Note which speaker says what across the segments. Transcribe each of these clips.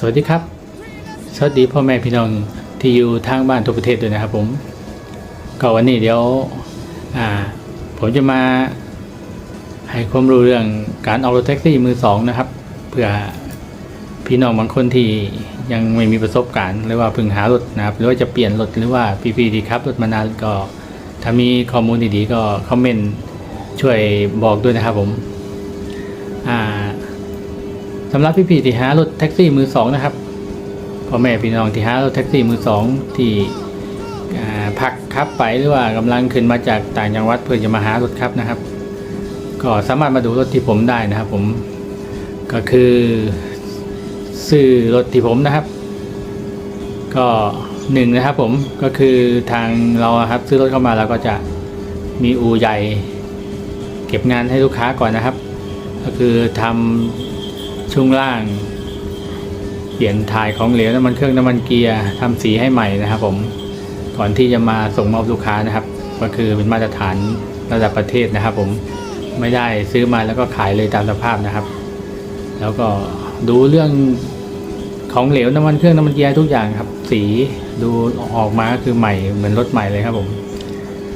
Speaker 1: สวัสดีครับ สวัสดีพ่อแม่พี่น้องที่อยู่ทางบ้านทุกประเทศด้วยนะครับผม ก็วันนี้เดี๋ยวผมจะมาให้ความรู้เรื่องการออกรถแท็กซี่มือสองนะครับ เพื่อพี่น้องบางคนที่ยังไม่มีประสบการณ์หรือว่าเพิ่งหารถนะครับ หรือว่าจะเปลี่ยนรถหรือว่าพี่ๆที่ขับรถมานานก็ถ้ามีข้อมูลดีๆก็คอมเมนต์ช่วยบอกด้วยนะครับผม สำหรับพี่พี่ที่หารถแท็กซี่มือสองนะครับพ่อแม่พี่น้องที่หารถแท็กซี่มือสองที่พักขับไปหรือว่ากำลังขึ้นมาจากต่างจังหวัดเพื่อจะมาหารถครับนะครับ ก็สามารถมาดูรถที่ผมได้นะครับ ผมก็คือซื้อรถที่ผมนะครับ ก็หนึ่งนะครับ ผมก็คือทางเราครับซื้อรถเข้ามาเราก็จะมีอูใหญ่ เก็บงานให้ลูกค้าก่อนนะครับ ก็คือทำ ช่วงล่าง เปลี่ยนถ่ายของเหลวน้ำมันเครื่องน้ำมันเกียร์ทำสีให้ใหม่นะครับ ผมก่อนที่จะมาส่งมอบลูกค้านะครับ ก็คือเป็นมาตรฐานระดับประเทศนะครับ ผมไม่ได้ซื้อมาแล้วก็ขายเลยตามสภาพนะครับ แล้วก็ดูเรื่องของเหลวน้ำมันเครื่องน้ำมันเกียร์ทุกอย่างครับ สีดูออกมาก็คือใหม่เหมือนรถใหม่เลยครับ ผม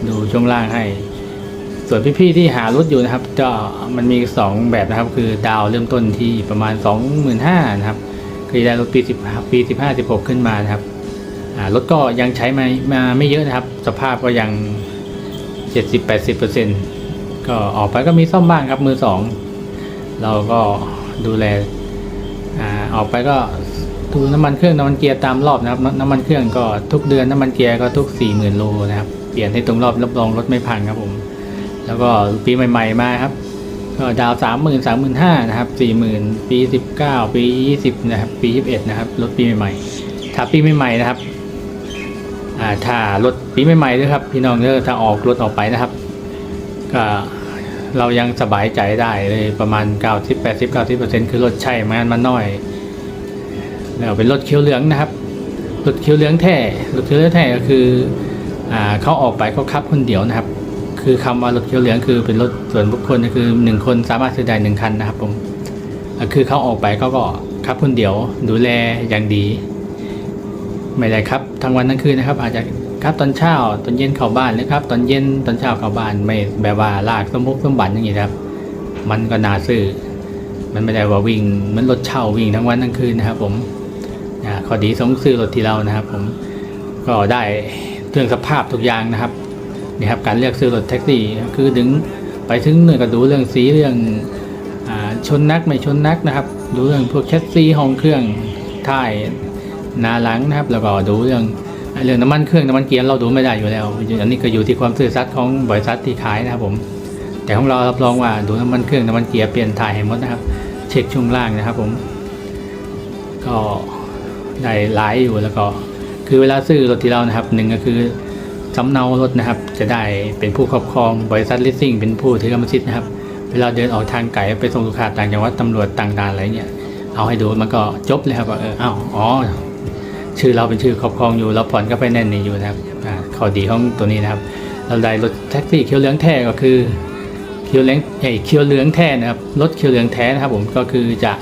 Speaker 1: ดูช่วงล่างให้ ส่วนพี่ๆที่หารถอยู่นะครับก็มันมี 2 แบบนะครับ คือดาวเริ่มต้นที่ประมาณ 25,000นะครับคือได้รถปี10ปี15 16 ขึ้นมานะครับรถก็ยังใช้มามาไม่เยอะนะครับ สภาพก็ยัง 70-80%ก็ออกไปก็มีซ่อมบ้างครับมือ2เราก็ดูแลอ่าออกไปก็ดูน้ำมันเครื่องน้ำมันเกียร์ตามรอบนะครับนน้ำมันเครื่องก็ทุกเดือนน้ำมันเกียร์ก็ทุก 40,000โลนะครับเปลี่ยนให้ตรงรอบรับรองรถไม่พังครับผม แล้วก็ปีใหม่ๆมาครับ ก็ดาวสามหมื่นสามหมื่นห้านะครับสี่หมื่นปีสิบเก้าปียี่สิบนะครับ ปียี่สิบเอ็ดนะครับรถปีใหม่ๆถ้าปีใหม่ๆนะครับอ่าถ้ารถปีใหม่ๆด้วยครับ พี่น้องเด้อถ้าออกรถออกไปนะครับก็เรายังสบายใจได้เลยประมาณเก้าสิบแปดสิบเก้าสิบเปอร์เซ็นต์คือรถใช่มันมันน้อยแล้วเป็นรถเขียวเหลืองนะครับรถเขียวเหลืองแท้รถเขียวเหลืองแท้ก็คืออ่าเขาออกไปเขาขับคนเดียวนะครับ คือคำว่ารถเขียวเหลืองคือเป็นรถส่วนบุคคลคือหนึ่งคนสามารถซื้อได้หนึ่งคันนะครับผมคือเขาออกไปเขาก็ขับคนเดียวดูแลอย่างดี ไม่ได้ครับทั้งวันทั้งคืนนะครับ อาจจะครับตอนเช้าตอนเย็นเข้าบ้านหรือครับ ตอนเย็นตอนเช้าเข้าบ้านไม่แบบว่าลากสมบุกสมบันอย่างนี้ครับ มันก็น่าซื้อมันไม่ได้ว่าวิ่งมันรถเช่าวิ่งทั้งวันทั้งคืนนะครับ ผมข้อดีสองซื้อรถที่เรานะครับ ผมก็ได้เรื่องสภาพทุกอย่างนะครับ นี่ครับการเลือกซื้อรถแท็กซี่คือถึงไปถึงหนึ่งก็ดูเรื่องสีเรื่องอชนนักไม่ชนนักนะครับ ดูเรื่องพวกแคสซี่ห้องเครื่องท้ายหนาหลังนะครับ แล้วก็ดูเรื่องเรื่องน้ำมันเครื่องน้ำมันเกียร์เราดูไม่ได้อยู่แล้วอันนี้ก็อยู่ที่ความซื่อสัตย์ของบริษัทที่ขายนะครับผม แต่ของเรารับรองว่าดูน้ำมันเครื่องน้ำมันเกียร์เปลี่ยนถ่ายให้หมดนะครับ เช็คช่วงล่างนะครับผม ก็ได้หลายอยู่แล้วก็ คือเวลาซื้อรถที่เรานะครับหนึ่งก็คือ สำเนารถนะครับ จะได้เป็นผู้ครอบครองบริษัทลิสซิ่งเป็นผู้ถือกรรมสิทธิ์นะครับ เวลาเดินออกทางไกลไปส่งลูกค้าต่างจังหวัดตำรวจต่างด่านอะไรเงี้ยเอาให้ดูมันก็จบเลยครับว่าเอออ้าวอ๋อชื่อเราเป็นชื่อครอบครองอยู่เราผ่อนก็ไปแน่นนี่อยู่นะครับข้อดีของตัวนี้นะครับ เราได้รถแท็กซี่เขียวเหลืองแท้ก็คือเขียวเหลืองไอ้เขียวเหลืองแท้นะครับรถเขียวเหลืองแท้นะครับ ผมก็คือจะ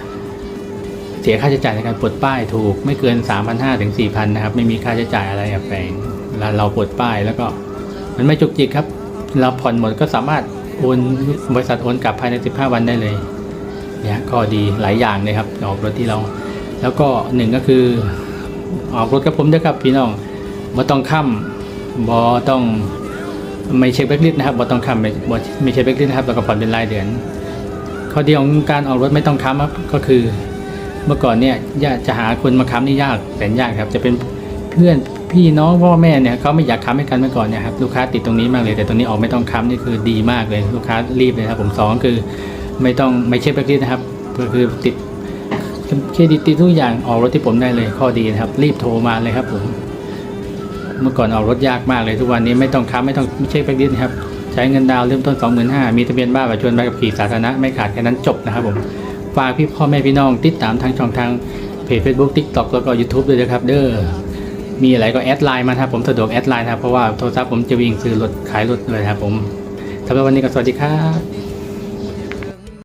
Speaker 1: เสียค่าใช้จ่ายในการปลดป้ายถูกไม่เกิน 3,500ถึง4,000 นะครับ ไม่มีค่าใช้จ่ายอะไรแฝงเวลา เราปลดป้ายแล้วก็ มันไม่จุกจิกครับ เราผ่อนหมดก็สามารถโอนบริษัทโอนกลับภายใน 15 วันได้เลยเนี่ยก็ดีหลายอย่างเลยครับออกรถที่เรา แล้วก็หนึ่งก็คือออกรถกับผมด้วยครับพี่น้องบ่ต้องค้ำบ่ต้องไม่เช็คแบ็กลิสนะครับบ่ต้องค้ำไม่บ่ไม่เช็คแบ็กลิสนะครับแล้วก็ผ่อนเป็นรายเดือน ข้อดีของการออกรถไม่ต้องค้ำครับก็คือ เมื่อก่อนเนี่ยจะหาคนมาค้ำนี่ยากแต่ยากครับ จะเป็นเพื่อน พี่น้องพ่อแม่เนี่ยเขาไม่อยากค้ำให้กันเมื่อก่อนเนี่ยครับลูกค้าติดตรงนี้มากเลยแต่ตรงนี้ออกไม่ต้องค้ำนี่คือดีมากเลยลูกค้ารีบเลยครับผมสองคือไม่ต้องไม่เช็คแบ็กลิสต์นะครับก็คือติดเครดิตติดทุกอย่างออกรถที่ผมได้เลยข้อดีนะครับ รีบโทรมาเลยครับผมเมื่อก่อนออกรถยากมากเลยทุกวันนี้ไม่ต้องค้ำไม่ต้องเช็คแบ็กลิสต์นะครับใช้เงินดาวเริ่มต้น 25,000มีทะเบียนบ้านประชาชนใบขับขี่สาธารณะไม่ขาดแค่นั้นจบนะครับผมฝากพี่พ่อแม่พี่น้องติดตามทางช่องทางเพจ Facebook TikTok แล้วก็ YouTube ด้วยนะครับเด้อ มีอะไรก็แอดไลน์มาครับผมสะดวกแอดไลน์ครับเพราะว่าโทรศัพท์ผมจะวิ่งซื้อรถขายรถเลยครับผมสำหรับวันนี้ก็สวัสดีครับ